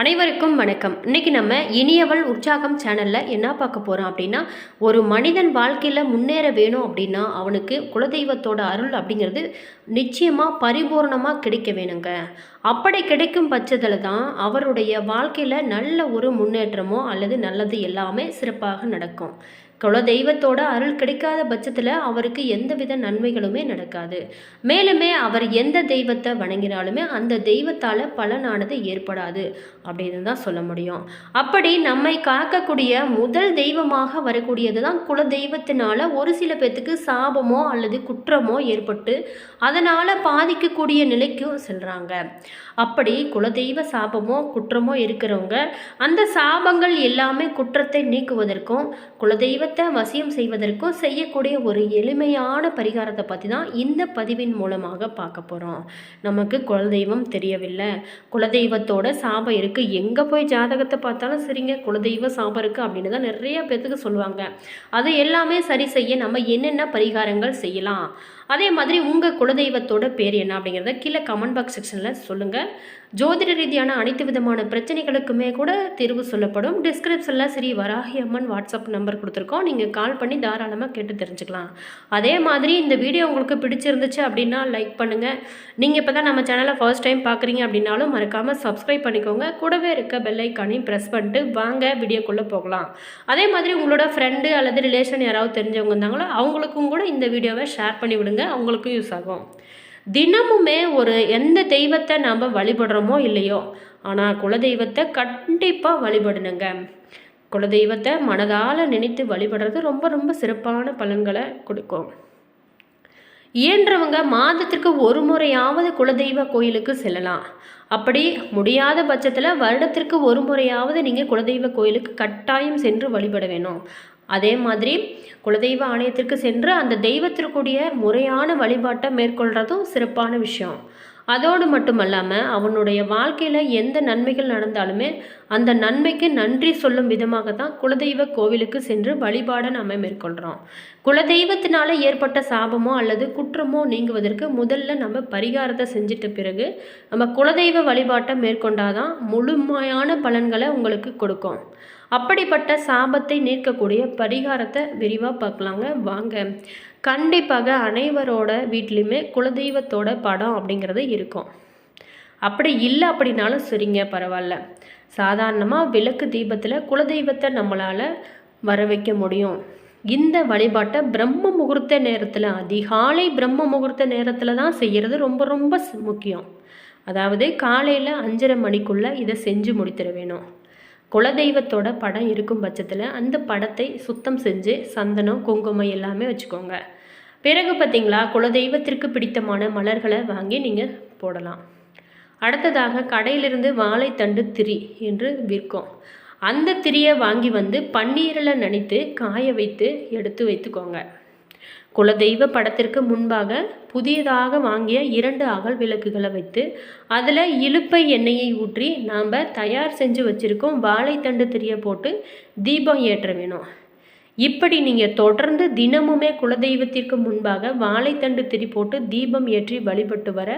அனைவருக்கும் வணக்கம். இன்னைக்கு நம்ம இனியவள் உற்சாகம் சேனலில் என்ன பார்க்க போகிறோம் அப்படின்னா ஒரு மனிதன் வாழ்க்கையில் முன்னேற வேணும் அப்படின்னா அவனுக்கு குலதெய்வத்தோட அருள் அப்படிங்கிறது நிச்சயமாக பரிபூர்ணமாக கிடைக்க வேணுங்க. அப்படி கிடைக்கும் பட்சத்தில் தான் அவருடைய வாழ்க்கையில் நல்ல ஒரு முன்னேற்றமோ அல்லது நல்லது எல்லாமே சிறப்பாக நடக்கும். குலதெய்வத்தோட அருள் கிடைக்காத பட்சத்தில் அவருக்கு எந்தவித நன்மைகளுமே நடக்காது. மேலுமே அவர் எந்த தெய்வத்தை வணங்கினாலுமே அந்த தெய்வத்தால் பலனானது ஏற்படாது அப்படின்னு தான் சொல்ல முடியும். அப்படி நம்மை காக்கக்கூடிய முதல் தெய்வமாக வரக்கூடியது தான் குலதெய்வத்தினால ஒரு சில பேர்த்துக்கு சாபமோ அல்லது குற்றமோ ஏற்பட்டு அதனால் பாதிக்கக்கூடிய நிலைக்கும் செல்கிறாங்க அப்படி குலதெய்வ சாபமோ குற்றமோ இருக்கிறவங்க அந்த சாபங்கள் எல்லாமே குற்றத்தை நீக்குவதற்கும் குலதெய்வத்தை வசியம் செய்வதற்கும் செய்யக்கூடிய ஒரு எளிமையான பரிகாரத்தை பற்றி தான் இந்த பதிவின் மூலமாக பார்க்க போகிறோம் நமக்கு குலதெய்வம் தெரியவில்லை. குலதெய்வத்தோட சாபம் இருக்குது எங்கே போய் ஜாதகத்தை பார்த்தாலும் சரிங்க குலதெய்வ சாபம் இருக்குது அப்படின்னு தான் நிறைய பேர்த்துக்கு சொல்லுவாங்க. அது எல்லாமே சரி செய்ய நம்ம என்னென்ன பரிகாரங்கள் செய்யலாம்? அதே மாதிரி உங்கள் குலதெய்வத்தோட பேர் என்ன அப்படிங்கிறத கீழே கமெண்ட் பாக்ஸ் செக்ஷனில் சொல்லுங்கள் ஜோதிட ரீதியான அனைத்து விதமான பிரச்சனைகளுக்குமே கூட தீர்வு சொல்லப்படும். டிஸ்கிரிப்ஷனில் ஸ்ரீ வராகி அம்மன் வாட்ஸ்அப் நம்பர் கொடுத்துருக்கோம். நீங்கள் கால் பண்ணி தாராளமாக கேட்டு தெரிஞ்சுக்கலாம். அதே மாதிரி இந்த வீடியோ உங்களுக்கு பிடிச்சிருந்துச்சு அப்படின்னா லைக் பண்ணுங்கள் நீங்கள் இப்போ தான் நம்ம சேனலை ஃபர்ஸ்ட் டைம் பார்க்குறீங்க அப்படின்னாலும் மறக்காமல் சப்ஸ்கிரைப் பண்ணிக்கோங்க. கூடவே இருக்க பெல்லைக்கானையும் ப்ரெஸ் பண்ணிட்டு வாங்க வீடியோக்குள்ளே போகலாம். அதே மாதிரி உங்களோட ஃப்ரெண்டு அல்லது ரிலேஷன் யாராவது தெரிஞ்சவங்க இருந்தாங்களோ அவங்களுக்கும் கூட இந்த வீடியோவை ஷேர் பண்ணி விடுங்க அவங்களுக்கும் யூஸ் ஆகும். தினமுமே ஒரு எந்த தெய்வத்தை நாம் வழிபடுறோமோ இல்லையோ ஆனால் குலதெய்வத்தை கண்டிப்பாக வழிபடணுங்க. குலதெய்வத்தை மனதால் நினைத்து வழிபடுறது ரொம்ப ரொம்ப சிறப்பான பலன்களை கொடுக்கும். இயன்றவங்க மாதத்திற்கு ஒரு முறையாவது குலதெய்வ கோயிலுக்கு செல்லலாம். அப்படி முடியாத பட்சத்தில் வருடத்திற்கு ஒரு முறையாவது நீங்கள் குலதெய்வ கோயிலுக்கு கட்டாயம் சென்று வழிபட வேணும். அதே மாதிரி குலதெய்வ ஆலயத்திற்கு சென்று அந்த தெய்வத்திற்குரிய முறையான வழிபாட்டை மேற்கொள்கிறதும் சிறப்பான விஷயம். அதோடு மட்டுமல்லாமல் அவனுடைய வாழ்க்கையில் எந்த நன்மைகள் நடந்தாலுமே அந்த நன்மைக்கு நன்றி சொல்லும் விதமாக தான் குலதெய்வ கோவிலுக்கு சென்று வழிபாடை நம்ம மேற்கொள்கிறோம் குலதெய்வத்தினால ஏற்பட்ட சாபமோ அல்லது குற்றமோ நீங்குவதற்கு முதல்ல நம்ம பரிகாரத்தை செஞ்சிட்ட பிறகு நம்ம குலதெய்வ வழிபாட்டை மேற்கொண்டாதான் முழுமையான பலன்களை உங்களுக்கு கொடுக்கும். அப்படிப்பட்ட சாபத்தை நீக்கக்கூடிய பரிகாரத்தை விரிவாக பார்க்கலாங்க. வாங்க. கண்டிப்பாக அனைவரோட வீட்லேயுமே குலதெய்வத்தோட படம் அப்படிங்கிறது இருக்கும். அப்படி இல்லை அப்படின்னாலும் சரிங்க பரவாயில்ல. சாதாரணமாக விளக்கு தீபத்தில் குலதெய்வத்தை நம்மளால் வர வைக்க முடியும். இந்த வழிபாட்டை பிரம்ம முகூர்த்த நேரத்தில் அதிகாலை பிரம்ம முகூர்த்த நேரத்தில் தான் செய்கிறது ரொம்ப ரொம்ப முக்கியம். அதாவது காலையில் அஞ்சரை மணிக்குள்ளே இதை செஞ்சு முடித்திட வேணும். குலதெய்வத்தோட படம் இருக்கும் பட்சத்தில் அந்த படத்தை சுத்தம் செஞ்சு சந்தனம் குங்குமம் எல்லாமே வச்சுக்கோங்க. பிறகு பார்த்தீங்களா குலதெய்வத்திற்கு பிடித்தமான மலர்களை வாங்கி நீங்கள் போடலாம். அடுத்ததாக கடையிலிருந்து வாழைத்தண்டு திரி என்று விற்கும். அந்த திரியை வாங்கி வந்து பன்னீரில் நனைத்து காய வைத்து எடுத்து வைத்துக்கோங்க. குலதெய்வ படத்திற்கு முன்பாக புதியதாக வாங்கிய இரண்டு அகல் விளக்குகளை வைத்து அதில் இலுப்பை எண்ணெயை ஊற்றி நாம் தயார் செஞ்சு வச்சுருக்கோம் வாழைத்தண்டு திரிய போட்டு தீபம் ஏற்ற வேணும். இப்படி நீங்கள் தொடர்ந்து தினமுமே குலதெய்வத்திற்கு முன்பாக வாழைத்தண்டு திரி போட்டு தீபம் ஏற்றி வழிபட்டு வர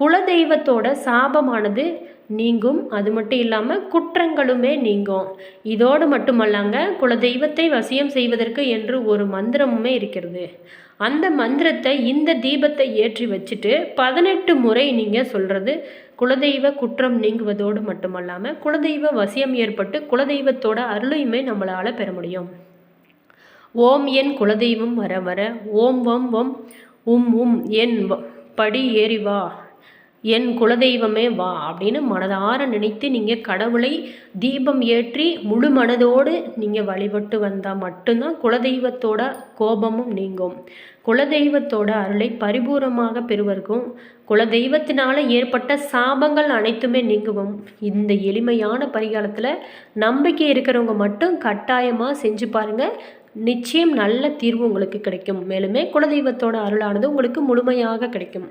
குலதெய்வத்தோட சாபமானது நீங்கும். அது மட்டும் இல்லாமல் குற்றங்களுமே நீங்கும். இதோடு மட்டுமல்லாங்க குலதெய்வத்தை வசியம் செய்வதற்கு என்று ஒரு மந்திரமுமே இருக்கிறது. அந்த மந்திரத்தை இந்த தீபத்தை ஏற்றி வச்சுட்டு பதினெட்டு முறை நீங்கள் சொல்கிறது குலதெய்வ குற்றம் நீங்குவதோடு மட்டுமல்லாமல் குலதெய்வ வசியம் ஏற்பட்டு குலதெய்வத்தோட அருளையுமே நம்மளால் பெற முடியும். ஓம் என் குலதெய்வம் வர வர ஓம் வம் வம் உம் உம் என் படி ஏறி வா. என் குலதெய்வமே வா அப்படின்னு மனதார நினைத்து நீங்கள் கடவுளை தீபம் ஏற்றி முழு மனதோடு நீங்கள் வழிபட்டு வந்தால் மட்டும்தான் குலதெய்வத்தோட கோபமும் நீங்கும். குலதெய்வத்தோட அருளை பரிபூரமாக பெறுவர்க்கும். குலதெய்வத்தினால ஏற்பட்ட சாபங்கள் அனைத்துமே நீங்குவோம். இந்த எளிமையான பரிகாலத்தில் நம்பிக்கை இருக்கிறவங்க மட்டும் கட்டாயமாக செஞ்சு பாருங்கள் நிச்சயம் நல்ல தீர்வு உங்களுக்கு கிடைக்கும். மேலுமே குலதெய்வத்தோட அருளானது உங்களுக்கு முழுமையாக கிடைக்கும்.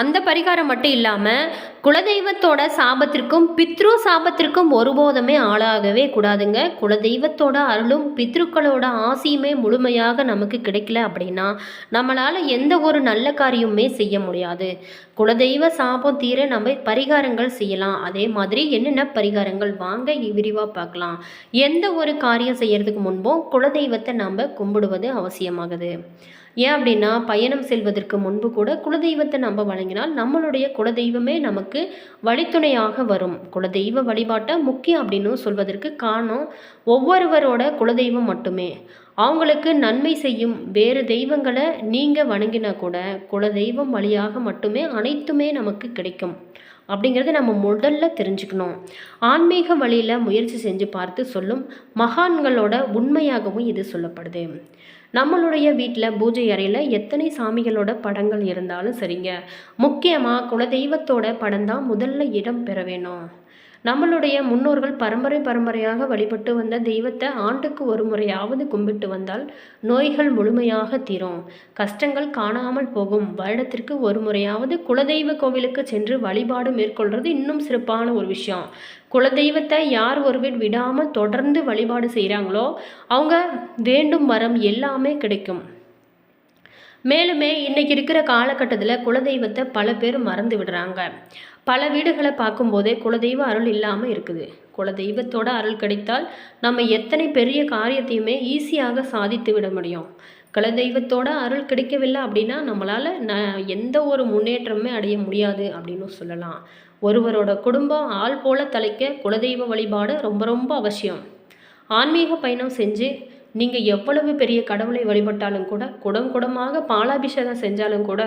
அந்த பரிகாரம் மட்டும் இல்லாமல் குலதெய்வத்தோட சாபத்திற்கும் பித்ரு சாபத்திற்கும் ஒருபோதமே ஆளாகவே கூடாதுங்க. குலதெய்வத்தோட அருளும் பித்ருக்களோட ஆசையுமே முழுமையாக நமக்கு கிடைக்கல அப்படின்னா நம்மளால் எந்த ஒரு நல்ல காரியமுமே செய்ய முடியாது. குலதெய்வ சாபம் தீர நம்ம பரிகாரங்கள் செய்யலாம். அதே மாதிரி என்னென்ன பரிகாரங்கள்? வாங்க விரிவாக பார்க்கலாம். எந்த ஒரு காரியம் செய்யறதுக்கு முன்பும் குலதெய்வத்தை நம்ம கும்பிடுவது அவசியமாகுது. ஏன் அப்படின்னா பயணம் செல்வதற்கு முன்பு கூட குலதெய்வத்தை நம்ம வழங்கினால் நம்மளுடைய குலதெய்வமே நமக்கு வழித்துணையாக வரும். குலதெய்வ வழிபாட்டை முக்கியம் அப்படின்னு சொல்வதற்கு காரணம் ஒவ்வொருவரோட குலதெய்வம் மட்டுமே. அவங்களுக்கு நன்மை செய்யும் வேறு தெய்வங்களை நீங்கள் வணங்கினா கூட குல தெய்வம் வழியாக மட்டுமே அனைத்துமே நமக்கு கிடைக்கும். அப்படிங்கிறத நம்ம முதல்ல தெரிஞ்சுக்கணும். ஆன்மீக வழியில் முயற்சி செஞ்சு பார்த்து சொல்லும் மகான்களோட உண்மையாகவும் இது சொல்லப்படுது. நம்மளுடைய வீட்டில் பூஜை அறையில் எத்தனை சாமிகளோட படங்கள் இருந்தாலும் சரிங்க. முக்கியமாக குலதெய்வத்தோட படம் தான் முதல்ல இடம் பெற வேணும். நம்மளுடைய முன்னோர்கள் பரம்பரை பரம்பரையாக வழிபட்டு வந்த தெய்வத்தை ஆண்டுக்கு ஒரு முறையாவது கும்பிட்டு வந்தால் நோய்கள் முழுமையாக தீரும். கஷ்டங்கள் காணாமல் போகும். வருடத்திற்கு ஒரு முறையாவது குலதெய்வ கோவிலுக்கு சென்று வழிபாடு மேற்கொள்வது இன்னும் சிறப்பான ஒரு விஷயம். குலதெய்வத்தை யார் ஒருவர் விடாமல் தொடர்ந்து வழிபாடு செய்கிறாங்களோ அவங்க வேண்டும் வரம் எல்லாமே கிடைக்கும். மேலுமே இன்னைக்கு இருக்கிற காலகட்டத்தில் குலதெய்வத்தை பல பேர் மறந்து விடுறாங்க. பல வீடுகளை பார்க்கும்போதே குலதெய்வ அருள் இல்லாமல் இருக்குது. குலதெய்வத்தோட அருள் கிடைத்தால் நம்ம எத்தனை பெரிய காரியத்தையுமே ஈஸியாக சாதித்து விட முடியும். குலதெய்வத்தோட அருள் கிடைக்கவில்லை அப்படின்னா நம்மளால் ந எந்த ஒரு முன்னேற்றமே அடைய முடியாது அப்படின்னு சொல்லலாம். ஒருவரோட குடும்பம் ஆள் போல தலைக்க குலதெய்வ வழிபாடு ரொம்ப ரொம்ப அவசியம். ஆன்மீக பயணம் செஞ்சு நீங்கள் எவ்வளவு பெரிய கடவுளை வழிபட்டாலும் கூட குடம் குடமாக பாலாபிஷேகம் செஞ்சாலும் கூட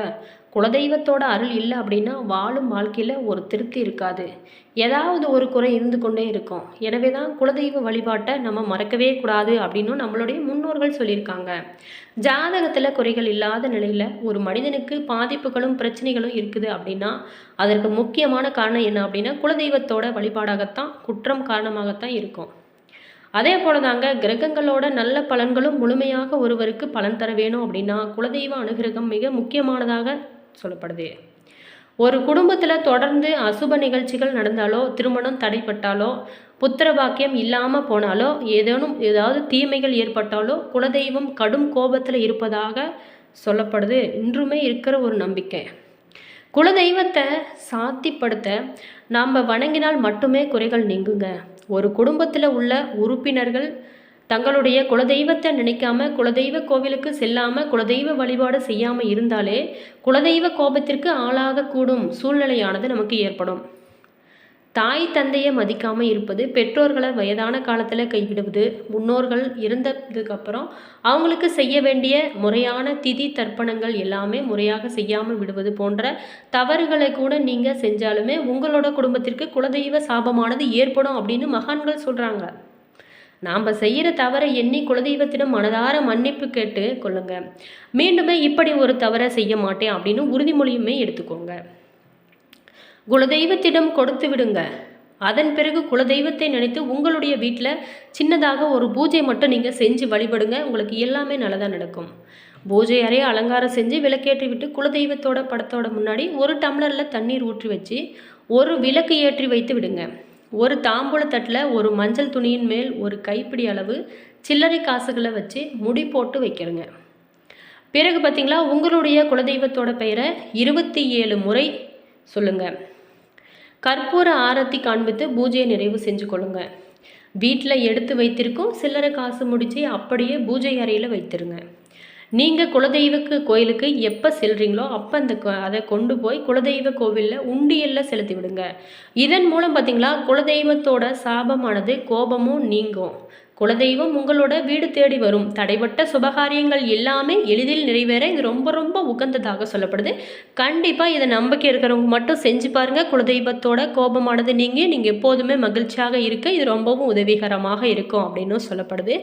குலதெய்வத்தோட அருள் இல்லை அப்படின்னா வாழும் வாழ்க்கையில் ஒரு திருப்தி இருக்காது. ஏதாவது ஒரு குறை இருந்து கொண்டே இருக்கும். எனவே தான் குலதெய்வ வழிபாட்டை நம்ம மறக்கவே கூடாது அப்படின்னு நம்மளுடைய முன்னோர்கள் சொல்லியிருக்காங்க. ஜாதகத்தில் குறைகள் இல்லாத நிலையில் ஒரு மனிதனுக்கு பாதிப்புகளும் பிரச்சனைகளும் இருக்குது அப்படின்னா அதற்கு முக்கியமான காரணம் என்ன அப்படின்னா குலதெய்வத்தோட வழிபாடாகத்தான் குற்றம் காரணமாகத்தான் இருக்கும். அதே போல தாங்க கிரகங்களோட நல்ல பலன்களும் முழுமையாக ஒருவருக்கு பலன் தர வேணும் அப்படின்னா குலதெய்வ அனுகிரகம் மிக முக்கியமானதாக சொல்லப்படுது. ஒரு குடும்பத்தில் தொடர்ந்து அசுப நிகழ்ச்சிகள் நடந்தாலோ திருமணம் தடைப்பட்டாலோ புத்திர பாக்கியம் இல்லாமல் போனாலோ ஏதேனும் ஏதாவது தீமைகள் ஏற்பட்டாலோ குலதெய்வம் கடும் கோபத்தில் இருப்பதாக சொல்லப்படுது. இன்றுமே இருக்கிற ஒரு நம்பிக்கை. குலதெய்வத்தை சாத்திப்படுத்த நாம் வணங்கினால் மட்டுமே குறைகள் நீங்குங்க. ஒரு குடும்பத்தில் உள்ள உறுப்பினர்கள் தங்களுடைய குலதெய்வத்தை நினைக்காம குலதெய்வ கோவிலுக்கு செல்லாமல் குலதெய்வ வழிபாடு செய்யாமல் இருந்தாலே குலதெய்வ கோபத்திற்கு ஆளாகக்கூடும் சூழ்நிலையானது நமக்கு ஏற்படும். தாய் தந்தையை மதிக்காமல் இருப்பது பெற்றோர்களை வயதான காலத்தில் கைவிடுவது முன்னோர்கள் இருந்ததுக்கப்புறம் அவங்களுக்கு செய்ய வேண்டிய முறையான திதி தர்ப்பணங்கள் எல்லாமே முறையாக செய்யாமல் விடுவது போன்ற தவறுகளை கூட நீங்கள் செஞ்சாலுமே உங்களோட குடும்பத்திற்கு குலதெய்வ சாபமானது ஏற்படும் அப்படின்னு மகான்கள் சொல்கிறாங்க நாம் செய்கிற தவறை எண்ணி குலதெய்வத்திடம் மனதார மன்னிப்பு கேட்டு கொள்ளுங்க. மீண்டுமே இப்படி ஒரு தவறை செய்ய மாட்டேன் அப்படின்னு உறுதிமொழியுமே எடுத்துக்கோங்க. குலதெய்வத்திடம் கொடுத்து விடுங்க. அதன் பிறகு குலதெய்வத்தை நினைத்து உங்களுடைய வீட்டில் சின்னதாக ஒரு பூஜை மட்டும் நீங்கள் செஞ்சு வழிபடுங்க. உங்களுக்கு எல்லாமே நல்லதாக நடக்கும். பூஜை அறைய அலங்காரம் செஞ்சு விளக்கேற்றி விட்டு குலதெய்வத்தோட படத்தோட முன்னாடி ஒரு டம்ளரில் தண்ணீர் ஊற்றி வச்சு ஒரு விளக்கு ஏற்றி வைத்து விடுங்க. ஒரு தாம்பூல தட்டில் ஒரு மஞ்சள் துணியின் மேல் ஒரு கைப்பிடி அளவு சில்லறை காசுகளை வச்சு முடி போட்டு வைக்கிறங்க. பிறகு பார்த்தீங்களா உங்களுடைய குலதெய்வத்தோட பெயரை இருபத்தி ஏழு முறை சொல்லுங்கள் கற்பூர ஆரத்தி காண்பித்து பூஜையை நிறைவு செஞ்சு கொள்ளுங்க. வீட்டில் எடுத்து வைத்திருக்கும் சில்லறை காசு முடித்து அப்படியே பூஜை அறையில் வைத்திருங்க. நீங்கள் குலதெய்வக்கு கோயிலுக்கு எப்போ செல்கிறீங்களோ அப்போ அந்த அதை கொண்டு போய் குலதெய்வ கோவிலில் உண்டியலில் செலுத்தி விடுங்க. இதன் மூலம் பார்த்தீங்களா குலதெய்வத்தோட சாபமானது கோபமும் நீங்கும். குலதெய்வம் உங்களோட வீடு தேடி வரும். தடைப்பட்ட சுபகாரியங்கள் எல்லாமே எளிதில் நிறைவேற இது ரொம்ப ரொம்ப உகந்ததாக சொல்லப்படுது. கண்டிப்பாக இதை நம்பிக்கை இருக்கிறவங்க மட்டும் செஞ்சு பாருங்கள் குலதெய்வத்தோட கோபமானது நீங்கள் நீங்கள் எப்போதுமே மகிழ்ச்சியாக இருக்க இது ரொம்பவும் உதவிகரமாக இருக்கும் அப்படின்னு சொல்லப்படுது.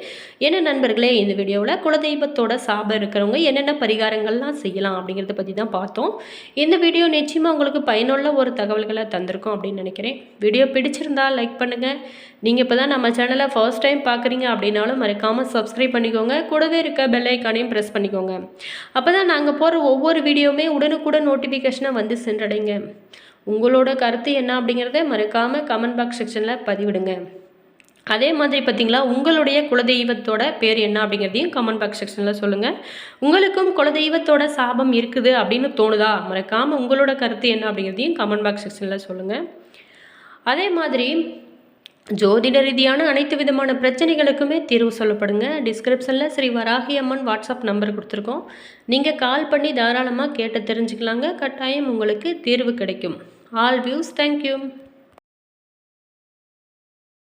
என்ன நண்பர்களே இந்த வீடியோவில் குலதெய்வத்தோட சாபம் இருக்கிறவங்க என்னென்ன பரிகாரங்கள்லாம் செய்யலாம் அப்படிங்கிறத பற்றி தான் பார்த்தோம். இந்த வீடியோ நிச்சயமாக உங்களுக்கு பயனுள்ள ஒரு தகவல்களை தந்திருக்கோம் அப்படின்னு நினைக்கிறேன். வீடியோ பிடிச்சிருந்தா லைக் பண்ணுங்கள் நீங்கள் இப்போ தான் நம்ம சேனலை ஃபர்ஸ்ட் டைம் பார்க்குறீங்க அப்படின்னாலும் மறக்காமல் சப்ஸ்கிரைப் பண்ணிக்கோங்க. கூடவே இருக்க பெல் ஐக்கானையும் ப்ரெஸ் பண்ணிக்கோங்க. அப்போ தான் நாங்கள் போகிற ஒவ்வொரு வீடியோவுமே உடனுக்குடன் நோட்டிஃபிகேஷனாக வந்து சென்றடைங்க. உங்களோட கருத்து என்ன அப்படிங்கிறத மறக்காமல் கமெண்ட் பாக்ஸ் செக்ஷனில் பதிவிடுங்க. அதே மாதிரி பார்த்தீங்களா உங்களுடைய குலதெய்வத்தோட பேர் என்ன அப்படிங்கிறதையும் கமெண்ட் பாக்ஸ் செக்ஷனில் சொல்லுங்கள் உங்களுக்கும் குலதெய்வத்தோட சாபம் இருக்குது அப்படின்னு தோணுதா? மறக்காமல் உங்களோட கருத்து என்ன அப்படிங்கிறதையும் கமெண்ட் பாக்ஸ் செக்ஷனில் சொல்லுங்கள் அதே மாதிரி ஜோதிட ரீதியான அனைத்து விதமான பிரச்சனைகளுக்குமே தீர்வு சொல்லப்படுங்க. டிஸ்கிரிப்ஷனில் ஸ்ரீ வராகி அம்மன் வாட்ஸ்அப் நம்பர் கொடுத்துருக்கோம். நீங்கள் கால் பண்ணி தாராளமாக கேட்டு தெரிஞ்சுக்கலாங்க. கட்டாயம் உங்களுக்கு தீர்வு கிடைக்கும். All views thank you